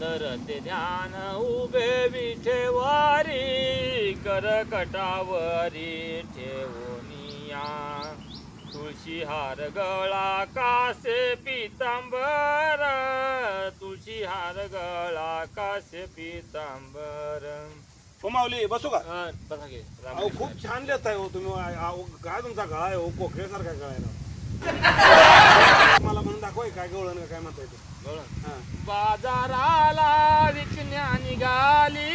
धरते ध्यान उभे विठेवारी कर कटावरी ठेवनिया तुळशी हार गळा कासे पितांबर तुळशी हार गळा कासे पितांबर. हो माऊली बसू का? हा, बसा अहो कृष्ण. खूप छान लिहित आहे हो तुम्ही. अहो, काय तुमचा गळा आहे हो? कोकळेसारखा गळा आहे राव. मला म्हणून काय गवळण का काय म्हणताय ते? बोला. हा. बाजाराला विकण्या निघाली.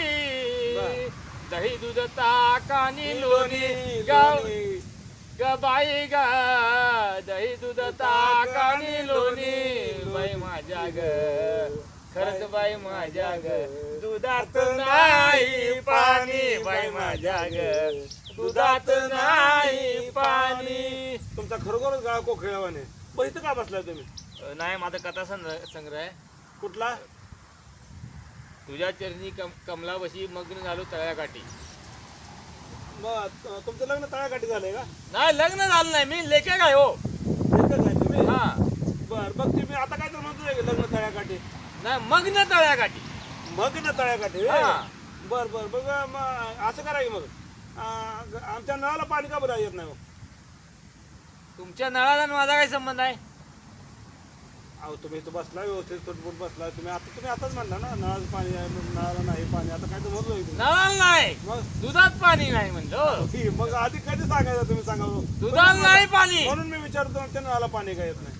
बर. दही दूध ताकानी लोणी. गाव लोणी. ग बाई ग. दही दूध ताकानी लोणी. बाई माझ्या ग. खरंच बाई माझ्या ग. दुधात नाही पाणी. बाई माझ्या ग. दुधात नाही पाणी. तुमचा खरोखरच गळा कोकळेवाने. पण इथं का बसलाय तुम्ही? अ, नाही माझा कथा संग्रह संग्रह आहे. कुठला? तुझ्या चरणी कम कमलावशी मग्न झालो तळ्याकाठी. मग तुमचं लग्न तळ्याकाठी झालंय का? नाही लग्न झालं नाही मी लेखक आहे हो. एकच आहे तुम्ही? हा. बर बघ तुम्ही आता काय तर म्हणतोय की लग्न तळ्याकाठी? नाही मग्न तळ्याकाठी. मग ना तळ्याकाठी? हा. बर बर बघ मग असं करा की मग. आमच्या नळाला पाणी का बरं येत नाही मग? तुमच्या नळाला आणि माझा काय संबंध आहे? अहो तुम्ही इथं बसलाय व्यवस्थित तुटपुट बसलाय. तुम्ही आता तुम्ही आताच म्हणला ना नळाचं पाणी आहे मग नळाला नाही पाणी. आता काय तर तुम्ही. नळाला नाही मग? दुधात पाणी नाही म्हणलो. ही, मग आधी कधी सांगायचं तुम्ही सांगा. बघू. दुधाला नाही पाणी. म्हणून मी विचारतो आमच्या नळाला पाणी काय येत नाही.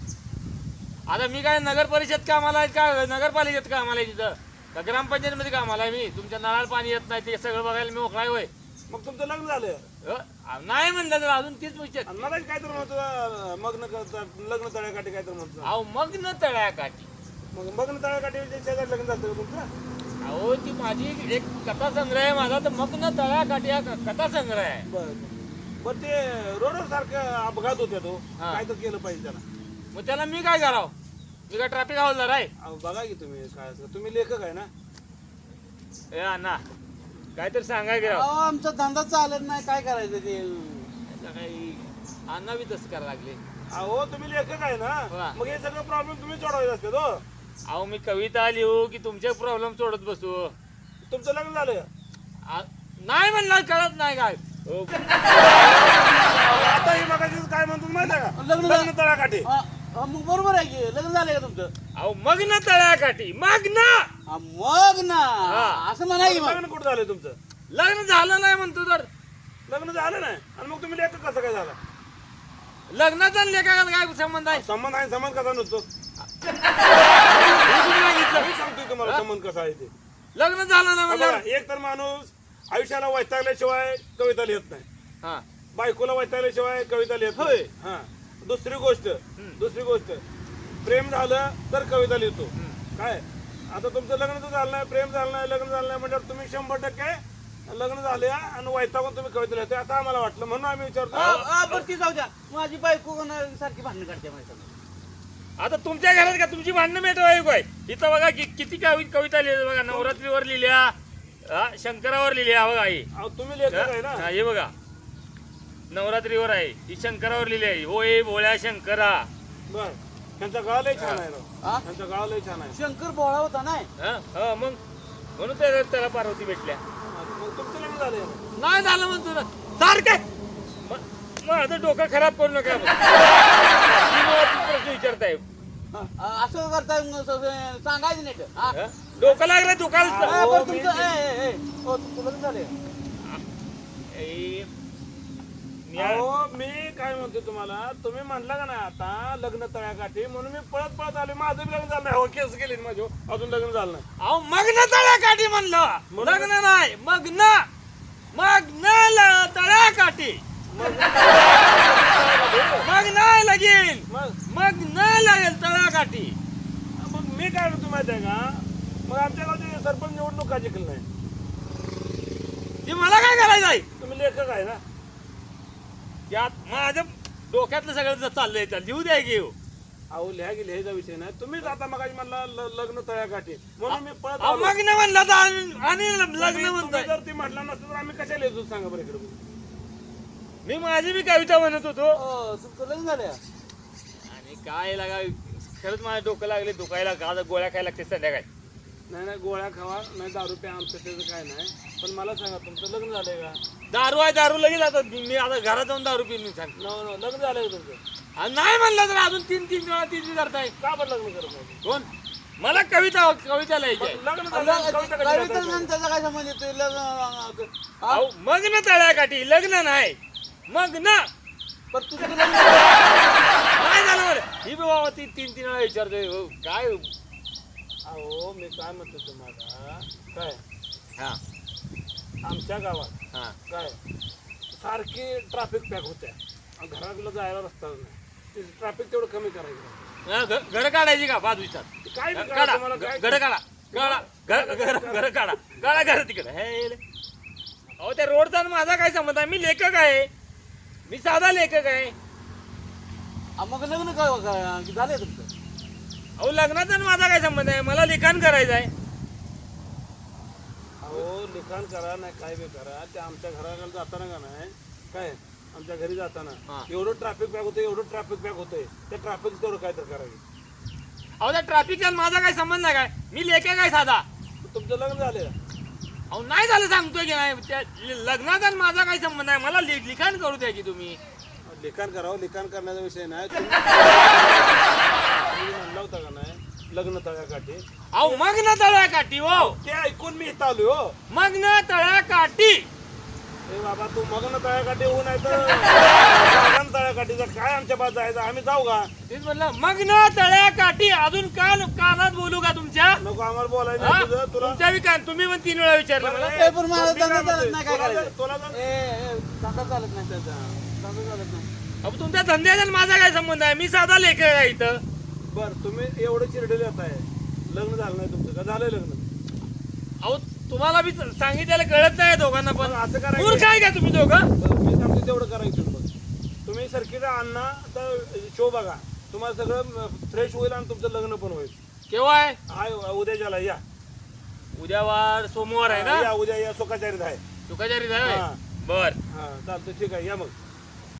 आता मी काय नगर परिषद कामाला आहे का? नगरपालिकेत कामाला आहे तिथं. का ग्रामपंचायतीमध्ये कामाला आहे मी? तुमच्या नळाला पाणी येत नाही ते सगळं बघायला मी मोकळा आहे होय. मग तुमचं लग्न झालं. अ, नाही म्हणलं तर अजून तीच विचार आणि मला काय तर म्हणतो मग्न लग्न तळ्याकाठी काय तर म्हणतो. अहो मग न तळ्याकाठी. मग मग्न तळ्याकाठी शेजारी लग्न झालं का तुमचं? अहो ती माझी एक कथा संग्रह आहे माझा तर मग न तळ्याकाठी हा क- कथा संग्रह आहे. बर बर. ते रोडवर सारखं अपघात होते तो. हा. काय तर केलं पाहिजे त्याला. मग त्याला मी काय करावं? मी काय ट्रॅफिक हवालदार आहे? अहो, बघा की तुम्ही काय असं. तुम्ही लेखक आहे ना? ए अण्णा काय तर सांगा की राव. अहो आमचा धंदा चालत नाही काय करायचं ते? काही अण्णा बी तसं करायला लागले. अहो तुम्ही लेखक आहे वा. ना मग हे सगळं प्रॉब्लेम तुम्ही सोडवायचे असते तो. अहो मी कविता लिहू की तुमचे प्रॉब्लेम सोडत बसू? तुमचं लग्न झालं. आ- नाही म्हणणार कळत नाही काय. हो, आता ही मगाशी काय म्हणतो माहिती आहे का? लग्न लग्न तळ्याकाठी हा, हा, मग बरोबर आहे की? लग्न झालंय का तुमचं? अहो मग ना तळ्याकाठी मग ना हा, मग ना. हा. असं म्हणा की मग लग्न कुठं झालं तुमचं? लग्न झालं नाही म्हणतो तर. लग्न झालं नाही. आणि मग तुम्ही लेखक कसं काय झाला? लग्नाचा आणि लेखाचा काय संबंध आहे? संबंध आहे संबंध कसा नसतो? मी सांगतोय तुम्हाला संबंध कसा आहे ते. लग्न झालं नाही बघा, म्हणलं एक तर माणूस आयुष्याला वैतागल्याशिवाय कविता लिहित नाही. हा. बायकोला वैतागल्याशिवाय कविता लिहित होय. हा. दुसरी गोष्ट दुसरी गोष्ट. प्रेम झालं तर कविता लिहितो. काय? आता तुमचं लग्न तर झालं नाही प्रेम झालं नाही लग्न झालं नाही म्हणजे तुम्ही शंभर टक्के लग्न झाले आणि वैतागून तुम्ही कविता लिहिते असं आम्हाला वाटलं. म्हणून आम्ही विचारतो. बरं ती जाऊ द्या. माझी बायको कोणा सारखी भांडण काढते माझ्या संग. आता तुमच्या घरात का तुमची भांडणं मिटवाय काय इथं बघा कि- किती कवि कविता लिहिल्या बघा. नवरात्रीवर लिहिल्या हा, शंकरावर लिहिल्या बघा ही. अहो, तुम्ही आहे हा, हे बघा. नवरात्रीवर आहे. ही शंकरावर लिहिली आहे. होय भोळ्या शंकरा. बर. त्यांचा गाळ लय छान आहे राव हा? त्यांचा गाळ लय छान आहे. शंकर बोळा होता नाही हा? हा, मग. म्हणून त्याला पार्वती भेटल्या. मग तुमचं लग्न झालं नाही झालं म्हणतो ना. सारखं. म- माझं डोकं खराब करू नका. मग. तीन वेळा तुम्ही प्रश्न विचारताय. असं करताय मग असं सांगायचं नाही. हा? हा? डोकं लागलं दुकान हा, बरं तुमचं ए, ए, ए, हो, तुमचं लग्न झालंय. अहो मी काय म्हणतो तुम्हाला तुम्ही म्हणला का नाही आता लग्न तळ्याकाठी म्हणून मी पळत पळत आले माझं बी लग्न झालं नाही. हो केस गेली माझी हो. अजून लग्न झालं नाही. अहो मग्न तळ्याकाठी म्हणलं. लग्न नाही मग्न. मग्न ल- तळ्याकाठी मग? नाही लगीन. मग? मग न लागेल तळ्याकाठी मग मी काय म्हणतो माहिती आहे का? मग आमच्या गावची सरपंच निवडणूक का जिंकली नाही. ते मला काय करायचं आहे तुम्ही लेखक आहे ना? त्यात माझ्या डोक्यातलं सगळं चाललंय त्याला लिहू द्या घेऊ. अहो लिहा की लिहायचा विषय नाही. तुम्हीच आता मग म्हणला ल- लग्न तळ्याकाठी. म्हणून मी पळत आलो. मग न म्हणलं तर आणि- आणि लग्न तुम्ही- म्हणतोय. जर ती म्हटलं नसतं तर आम्ही कशा लिहितो सांगा बरं इकडे. मी माझी बी कविता म्हणत होतो. लग्न झालंय? आणि काय लागा खरंच माझं डोकं लागले दुखायला गाज गोळ्या खायला लागते संध्याकाळी. नाही नाही गोळ्या खावा नाही दारू प्या आमचं त्याचं काय नाही. पण मला सांगा तुमचं लग्न झालंय का? दारू आहे दारू लगेच आता मी आता घरात जाऊन दारू पिऊन सांग. न न- लग्न झालंय का तुमचं? आणि नाही म्हणलं तर अजून तीन तीन वेळा तीन करताय. का पण लग्न करत नाही? कोण? मला कविता कविता लिहायची आहे. लग्न झालं कविता कशी कविता करताय? आणि त्याचा काय संबंध येतो लग्न हा? अहो, मग ना तळ्याकाठी लग्न नाही. मग ना पण तुझं लग्न काय झालं बरं? ही बी बाबा ती तीन तीन वेळा विचारतोय. हो, काय? अहो मी काय म्हणतो तुम्हाला? काय? हा. आमच्या गावात हा. काय? सारखी ट्रॅफिक पॅक होत्या. आणि घराकडे जायला रस्ता नाही. ट्रॅफिक तेवढं कमी करायचं घर काढायची का? बाद विचार काय बी काढा. तुम्हाला? काय घर काढा. काढा. घर घर घर काढा. काढा घर तिकडे. हे ले. अहो त्या रोडचा आणि माझा काय संबंध आहे? मी लेखक आहे. मी साधा लेखक आहे. मग लग्न काय तुमचं अहो लग्नाचा माझा काय संबंध आहे? मला लिखाण करायचं आहे. अहो लिखाण करा नाही काय बी करा. ते आमच्या घराकडे जाताना का नाही? काय? आमच्या घरी जाताना. हा. एवढं ट्रॅफिक पॅक होतं एवढं ट्रॅफिक पॅक होतंय. त्या ट्रॅफिक तेवढं काय तर करायचं अहो त्या ट्रॅफिकचा माझा काय संबंध नाही काय? मी लेखक आहे साधा? तुमचं लग्न झालं अहो नाही झालं सांगतोय की नाही. त्या लग्नाचा आणि माझा काय संबंध आहे? मला लि- लिखाण करू द्या की तुम्ही. लिखाण करावं लिखाण करण्याचा विषय नाही तुम्ही तुम्ही म्हणला होता का नाही लग्न तळ्याकाठी. अहो मग ना तळ्या काठी हो ते ऐकून मी इथं आलोय हो. मग ना तळ्या काठी ए बाबा तू मग ना तळ्याकाठी होऊ नाही तर जागा तळ्याकाठीचा काय आमच्या पास जायचं आम्ही जाऊ का? तेच म्हणलं मग ना तळ्या काठी अजून कान कानात बोलू का तुमच्या? नको आम्हाला बोलायचं हा? नाही तुझं तुला तुमच्या बी कान तुम्ही पण तीन वेळा विचारलं मला. ए, पण धंदा चालत? नाही काय तुला जर- करायचं? तुला जर- ए ए, धंदा चालत नाही त्याचा. धंदा चालत नाही. अहो तुमच्या धंद्याचा आणि माझा काय संबंध आहे? मी साधा लेखक आहे इथं. बर तुम्ही एवढं चिरडले येत आहे लग्न झालं नाही तुमचं का? झालंय लग्न? अहो तुम्हाला बी सांगितलेलं कळत नाही दोघांना पण. पण असं करायचं. मूर्ख आहे का तुम्ही दोघं? मी सांगतो तेवढं करायचं बघ तुम्ही सरकीला आणा तर शो बघा. तुम्हाला सगळं फ्रेश होईल आणि तुमचं लग्न पण होईल. केव्हा आहे? हाय उद्याच्याला या. उद्या वार सोमवार आहे ना? या उद्या या सुखाचारीत आहे. तुकाचारी आहे? हा. बर. हा चालतं ठीक आहे या मग.